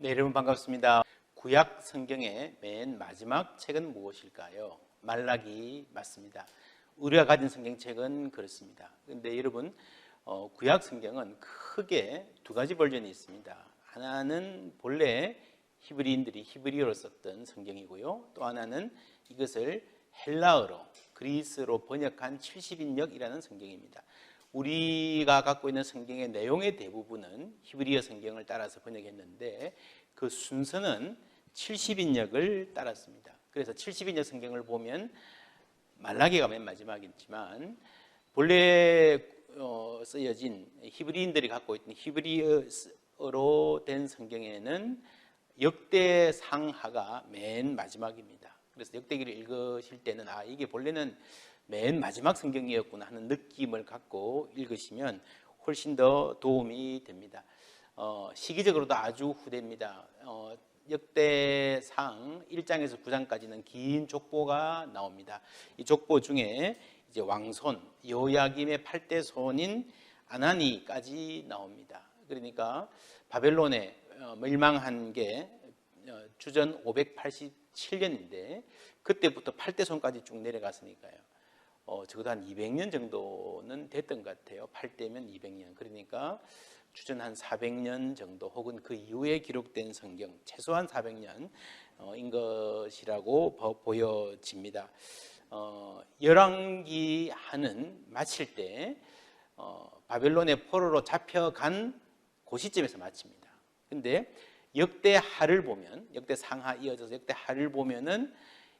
네, 여러분 반갑습니다. 구약 성경의 맨 마지막 책은 무엇일까요? 말라기 맞습니다. 우리가 가진 성경책은 그렇습니다. 근데 여러분 어, 구약 성경은 크게 두 가지 버전이 있습니다. 하나는 본래 히브리인들이 히브리어로 썼던 성경이고요. 또 하나는 이것을 헬라어로 그리스로 번역한 70인역이라는 성경입니다. 우리가 갖고 있는 성경의 내용의 대부분은 히브리어 성경을 따라서 번역했는데 그 순서는 70인역을 따랐습니다. 그래서 70인역 성경을 보면 말라기가 맨 마지막이지만 본래 어, 쓰여진 히브리인들이 갖고 있던 히브리어로 된 성경에는 역대 상하가 맨 마지막입니다. 그래서 역대기를 읽으실 때는 아 이게 본래는 맨 마지막 성경이었구나 하는 느낌을 갖고 읽으시면 훨씬 더 도움이 됩니다. 어, 시기적으로도 아주 후대입니다. 어, 역대상 1장에서 9장까지는 긴 족보가 나옵니다. 이 족보 중에 이제 왕손 여야김의 8대 손인 아나니까지 나옵니다. 그러니까 바벨론에 어, 멸망한 게 어, 주전 587년인데 그때부터 8대 손까지 쭉 내려갔으니까요. 어, 적어도 한 200년 정도는 됐던 것 같아요. 8대면 200년. 그러니까 주전 한 400년 정도 혹은 그 이후에 기록된 성경 최소한 400년인 것이라고 보여집니다. 어, 열왕기 하는 마칠 때 어, 바벨론의 포로로 잡혀간 그 시점에서 마칩니다. 근데 역대 하를 보면 역대 상하 이어져서 역대 하를 보면은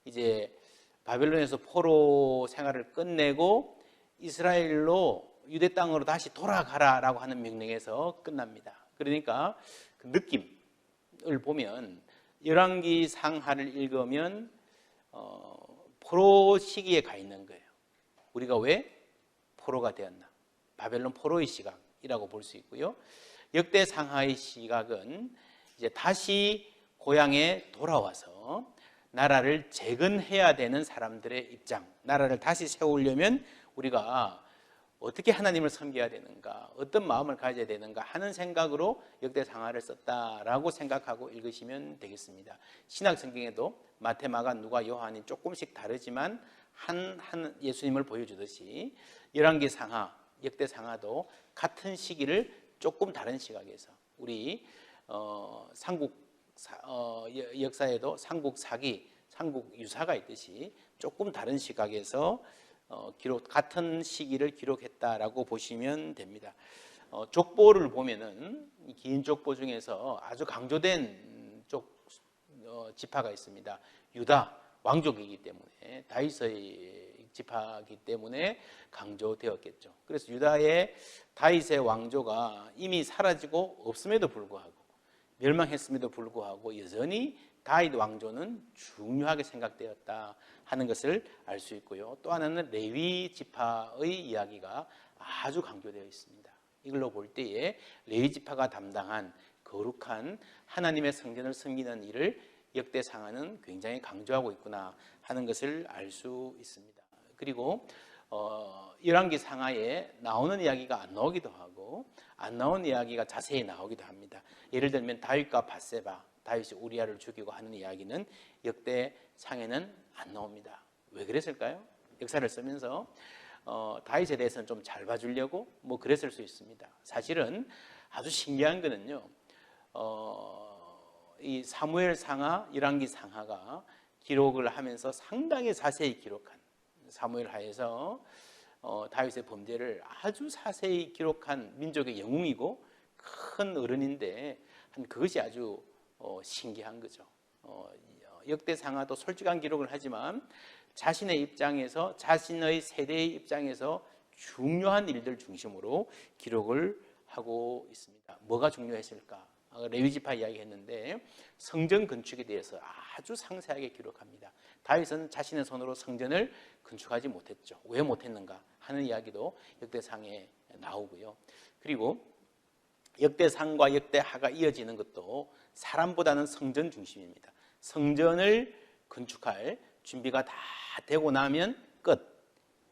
이제 바벨론에서 포로 생활을 끝내고 이스라엘로 유대 땅으로 다시 돌아가라라고 하는 명령에서 끝납니다. 그러니까 그 느낌을 보면 열왕기 상하를 읽으면 어, 포로 시기에 가 있는 거예요. 우리가 왜 포로가 되었나? 바벨론 포로의 시각이라고 볼 수 있고요. 역대 상하의 시각은 이제 다시 고향에 돌아와서 나라를 재건해야 되는 사람들의 입장, 나라를 다시 세우려면 우리가 어떻게 하나님을 섬겨야 되는가, 어떤 마음을 가져야 되는가 하는 생각으로 역대 상하를 썼다라고 생각하고 읽으시면 되겠습니다. 신약 성경에도 마테마가 누가 요한이 조금씩 다르지만 한, 한 예수님을 보여주듯이 열왕기 상하, 역대 상하도 같은 시기를 조금 다른 시각에서 우리 어, 삼국 사, 어, 역사에도 삼국 사기, 삼국 유사가 있듯이 조금 다른 시각에서 어, 기록 같은 시기를 기록했다라고 보시면 됩니다. 어, 족보를 보면은 긴 족보 중에서 아주 강조된 쪽 어, 지파가 있습니다. 유다 왕족이기 때문에 다윗의 지파이기 때문에 강조되었겠죠. 그래서 유다의 다윗의 왕조가 이미 사라지고 없음에도 불구하고 멸망했음에도 불구하고 여전히 다윗 왕조는 중요하게 생각되었다 하는 것을 알 수 있고요. 또 하나는 레위 지파의 이야기가 아주 강조되어 있습니다. 이걸로 볼 때에 레위 지파가 담당한 거룩한 하나님의 성전을 섬기는 일을 역대상하는 굉장히 강조하고 있구나 하는 것을 알 수 있습니다. 그리고 어, 열왕기 상하에 나오는 이야기가 안 나오기도 하고 안 나온 이야기가 자세히 나오기도 합니다. 예를 들면 다윗과 바세바, 다윗이 우리아를 죽이고 하는 이야기는 역대 상에는 안 나옵니다. 왜 그랬을까요? 역사를 쓰면서 어, 다윗에 대해서는 좀 잘 봐주려고 뭐 그랬을 수 있습니다. 사실은 아주 신기한 거는요. 어, 이 사무엘 상하, 열왕기 상하가 기록을 하면서 상당히 자세히 기록한 사무엘 하에서 어, 다윗의 범죄를 아주 자세히 기록한 민족의 영웅이고 큰 어른인데 그것이 아주 어, 신기한 거죠. 어, 역대 상하도 솔직한 기록을 하지만 자신의 입장에서 자신의 세대의 입장에서 중요한 일들 중심으로 기록을 하고 있습니다. 뭐가 중요했을까? 레위지파 이야기했는데 성전 건축에 대해서 아주 상세하게 기록합니다. 다윗은 자신의 손으로 성전을 건축하지 못했죠. 왜 못했는가 하는 이야기도 역대상에 나오고요. 그리고 역대상과 역대하가 이어지는 것도 사람보다는 성전 중심입니다. 성전을 건축할 준비가 다 되고 나면 끝.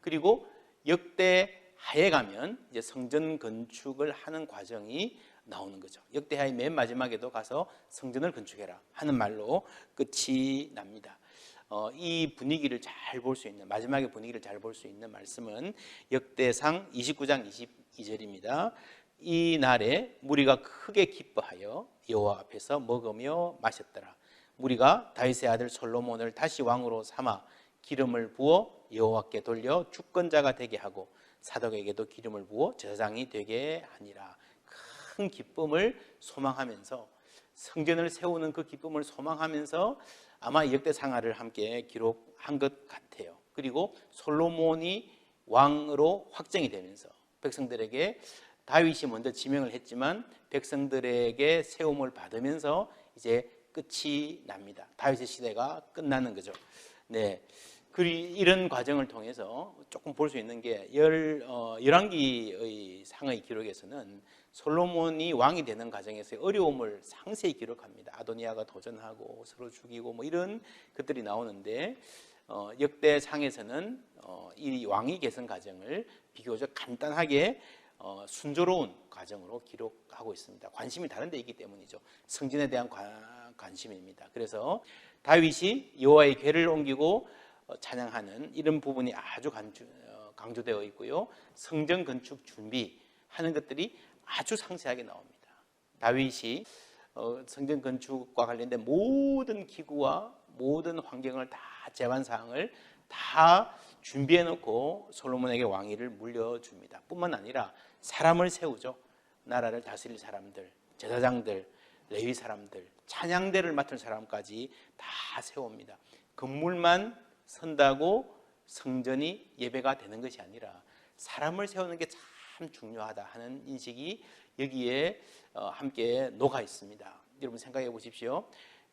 그리고 역대하에 가면 이제 성전 건축을 하는 과정이 나오는 거죠. 역대하의 맨 마지막에도 가서 성전을 건축해라 하는 말로 끝이 납니다. 어, 이 분위기를 잘 볼 수 있는 마지막의 분위기를 잘 볼 수 있는 말씀은 역대상 29장 22절입니다. 이 날에 무리가 크게 기뻐하여 여호와 앞에서 먹으며 마셨더라. 무리가 다윗의 아들 솔로몬을 다시 왕으로 삼아 기름을 부어 여호와께 돌려 주권자가 되게 하고 사독에게도 기름을 부어 제사장이 되게 하니라. 큰 기쁨을 소망하면서 성전을 세우는 그 기쁨을 소망하면서 아마 이 역대상하를 함께 기록한 것 같아요. 그리고 솔로몬이 왕으로 확정이 되면서 백성들에게 다윗이 먼저 지명을 했지만 백성들에게 세움을 받으면서 이제 끝이 납니다. 다윗의 시대가 끝나는 거죠. 네. 그리 이런 과정을 통해서 조금 볼 수 있는 게 열, 어, 열왕기의 상의 기록에서는 솔로몬이 왕이 되는 과정에서의 어려움을 상세히 기록합니다. 아도니아가 도전하고 서로 죽이고 뭐 이런 것들이 나오는데 어, 역대상에서는 어, 이 왕위 계승 과정을 비교적 간단하게 어, 순조로운 과정으로 기록하고 있습니다. 관심이 다른 데 있기 때문이죠. 성전에 대한 관, 관심입니다. 그래서 다윗이 여호와의 궤를 옮기고 어, 찬양하는 이런 부분이 아주 강조, 어, 강조 되어 있고요. 성전 건축 준비하는 것들이 아주 상세하게 나옵니다. 다윗이 어, 성전 건축과 관련된 모든 기구와 모든 환경을 다 제반 사항을 다 준비해 놓고 솔로몬에게 왕위를 물려줍니다. 뿐만 아니라 사람을 세우죠. 나라를 다스릴 사람들, 제사장들, 레위 사람들, 찬양대를 맡은 사람까지 다 세웁니다. 건물만 선다고 성전이 예배가 되는 것이 아니라 사람을 세우는 게 참 중요하다 하는 인식이 여기에 어, 함께 녹아 있습니다. 여러분 생각해 보십시오.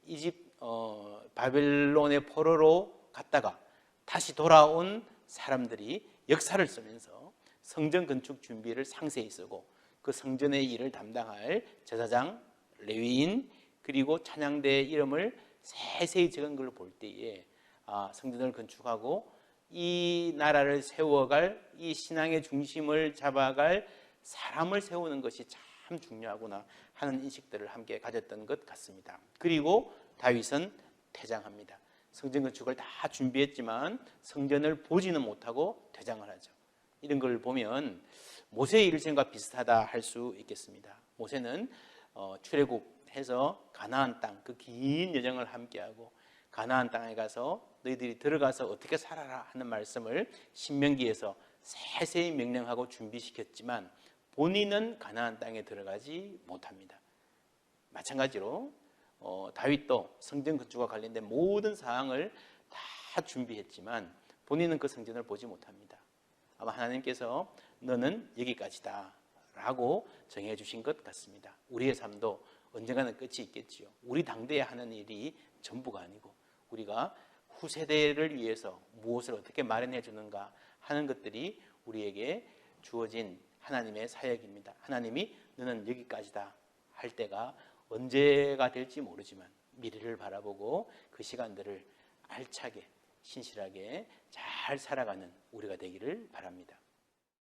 이집 어, 바벨론의 포로로 갔다가 다시 돌아온 사람들이 역사를 쓰면서 성전 건축 준비를 상세히 쓰고 그 성전의 일을 담당할 제사장, 레위인 그리고 찬양대의 이름을 세세히 적은 걸 볼 때에 아, 성전을 건축하고 이 나라를 세워갈 이 신앙의 중심을 잡아갈 사람을 세우는 것이 참 중요하구나 하는 인식들을 함께 가졌던 것 같습니다. 그리고 다윗은 퇴장합니다. 성전 건축을 다 준비했지만 성전을 보지는 못하고 퇴장을 하죠. 이런 걸 보면 모세의 일생과 비슷하다 할 수 있겠습니다. 모세는 어, 출애굽해서 가나안 땅 그 긴 여정을 함께하고 가나안 땅에 가서 너희들이 들어가서 어떻게 살아라 하는 말씀을 신명기에서 세세히 명령하고 준비시켰지만 본인은 가나안 땅에 들어가지 못합니다. 마찬가지로 어, 다윗도 성전 건축과 관련된 모든 사항을 다 준비했지만 본인은 그 성전을 보지 못합니다. 아마 하나님께서 너는 여기까지다 라고 정해 주신 것 같습니다. 우리의 삶도 언젠가는 끝이 있겠지요. 우리 당대에 하는 일이 전부가 아니고 우리가 후세대를 위해서 무엇을 어떻게 마련해 주는가 하는 것들이 우리에게 주어진 하나님의 사역입니다. 하나님이 너는 여기까지다 할 때가 언제가 될지 모르지만 미래를 바라보고 그 시간들을 알차게 신실하게 잘 살아가는 우리가 되기를 바랍니다.